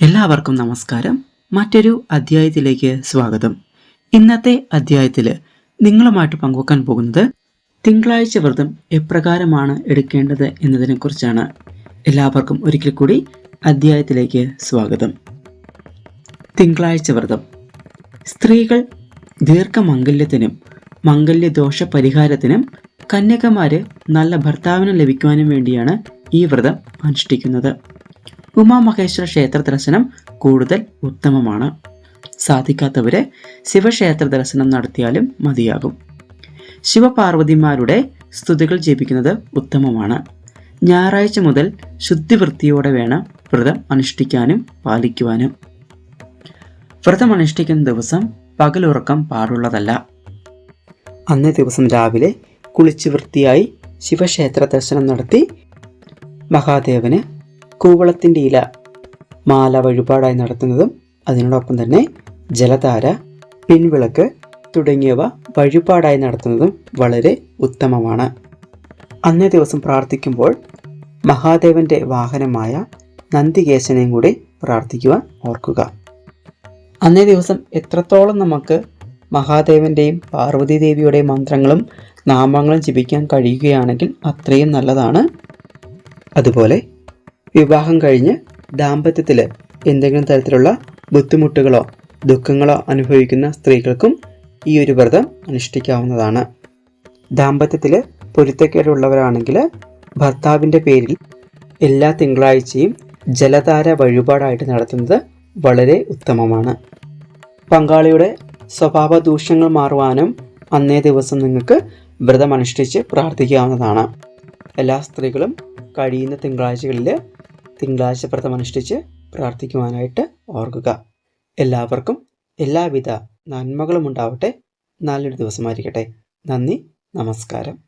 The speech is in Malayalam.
എല്ലാവർക്കും നമസ്കാരം. മറ്റൊരു അധ്യായത്തിലേക്ക് സ്വാഗതം. ഇന്നത്തെ അധ്യായത്തിൽ നിങ്ങളുമായിട്ട് പങ്കുവെക്കാൻ പോകുന്നത് തിങ്കളാഴ്ച വ്രതം എപ്രകാരമാണ് എടുക്കേണ്ടത് എന്നതിനെക്കുറിച്ചാണ്. എല്ലാവർക്കും ഒരിക്കൽ കൂടി അധ്യായത്തിലേക്ക് സ്വാഗതം. തിങ്കളാഴ്ച വ്രതം. സ്ത്രീകൾ ദീർഘമംഗല്യത്തിനും മംഗല്യദോഷ പരിഹാരത്തിനും കന്യകമാര് നല്ല ഭർത്താവിനെ ലഭിക്കുവാനും വേണ്ടിയാണ് ഈ വ്രതം അനുഷ്ഠിക്കുന്നത്. ഉമാമഹേശ്വര ക്ഷേത്ര ദർശനം കൂടുതൽ ഉത്തമമാണ്. സാധിക്കാത്തവരെ ശിവക്ഷേത്ര ദർശനം നടത്തിയാലും മതിയാകും. ശിവപാർവതിമാരുടെ സ്തുതികൾ ജപിക്കുന്നത് ഉത്തമമാണ്. ഞായറാഴ്ച മുതൽ ശുദ്ധിവൃത്തിയോടെ വേണം വ്രതം അനുഷ്ഠിക്കാനും പാലിക്കുവാനും. വ്രതം അനുഷ്ഠിക്കുന്ന ദിവസം പകലുറക്കം പാടുള്ളതല്ല. അന്നേ ദിവസം രാവിലെ കുളിച്ച് വൃത്തിയായി ശിവക്ഷേത്ര ദർശനം നടത്തി മഹാദേവന് കൂവളത്തിന്റെ ഇല മാല വഴിപാടായി നടത്തുന്നതും അതിനോടൊപ്പം തന്നെ ജലധാര പിൻവിളക്ക് തുടങ്ങിയവ വഴിപാടായി നടത്തുന്നതും വളരെ ഉത്തമമാണ്. അന്നേ ദിവസം പ്രാർത്ഥിക്കുമ്പോൾ മഹാദേവന്റെ വാഹനമായ നന്ദികേശനെയും കൂടി പ്രാർത്ഥിക്കുവാൻ ഓർക്കുക. അന്നേ ദിവസം എത്രത്തോളം നമുക്ക് മഹാദേവന്റെയും പാർവതി ദേവിയുടെയും മന്ത്രങ്ങളും നാമങ്ങളും ജപിക്കാൻ കഴിയുകയാണെങ്കിൽ അത്രയും നല്ലതാണ്. അതുപോലെ വിവാഹം കഴിഞ്ഞ് ദാമ്പത്യത്തിൽ എന്തെങ്കിലും തരത്തിലുള്ള ബുദ്ധിമുട്ടുകളോ ദുഃഖങ്ങളോ അനുഭവിക്കുന്ന സ്ത്രീകൾക്കും ഈ ഒരു വ്രതം അനുഷ്ഠിക്കാവുന്നതാണ്. ദാമ്പത്യത്തിൽ പൊരുത്തക്കേടുള്ളവരാണെങ്കിൽ ഭർത്താവിന്റെ പേരിൽ എല്ലാ തിങ്കളാഴ്ചയും ജലധാര വഴിപാടായിട്ട് നടത്തുന്നത് വളരെ ഉത്തമമാണ്. പങ്കാളിയുടെ സ്വഭാവ ദൂഷ്യങ്ങൾ മാറുവാനും അന്നേ ദിവസം നിങ്ങൾക്ക് വ്രതം അനുഷ്ഠിച്ച് പ്രാർത്ഥിക്കാവുന്നതാണ്. എല്ലാ സ്ത്രീകളും കഴിയുന്ന തിങ്കളാഴ്ചകളിൽ തിങ്കളാഴ്ച വ്രതം അനുഷ്ഠിച്ച് പ്രാർത്ഥിക്കുവാനായിട്ട് ഓർക്കുക. എല്ലാവർക്കും എല്ലാവിധ നന്മകളും ഉണ്ടാവട്ടെ നല്ലൊരു ദിവസമായിരിക്കട്ടെ. നന്ദി. നമസ്കാരം.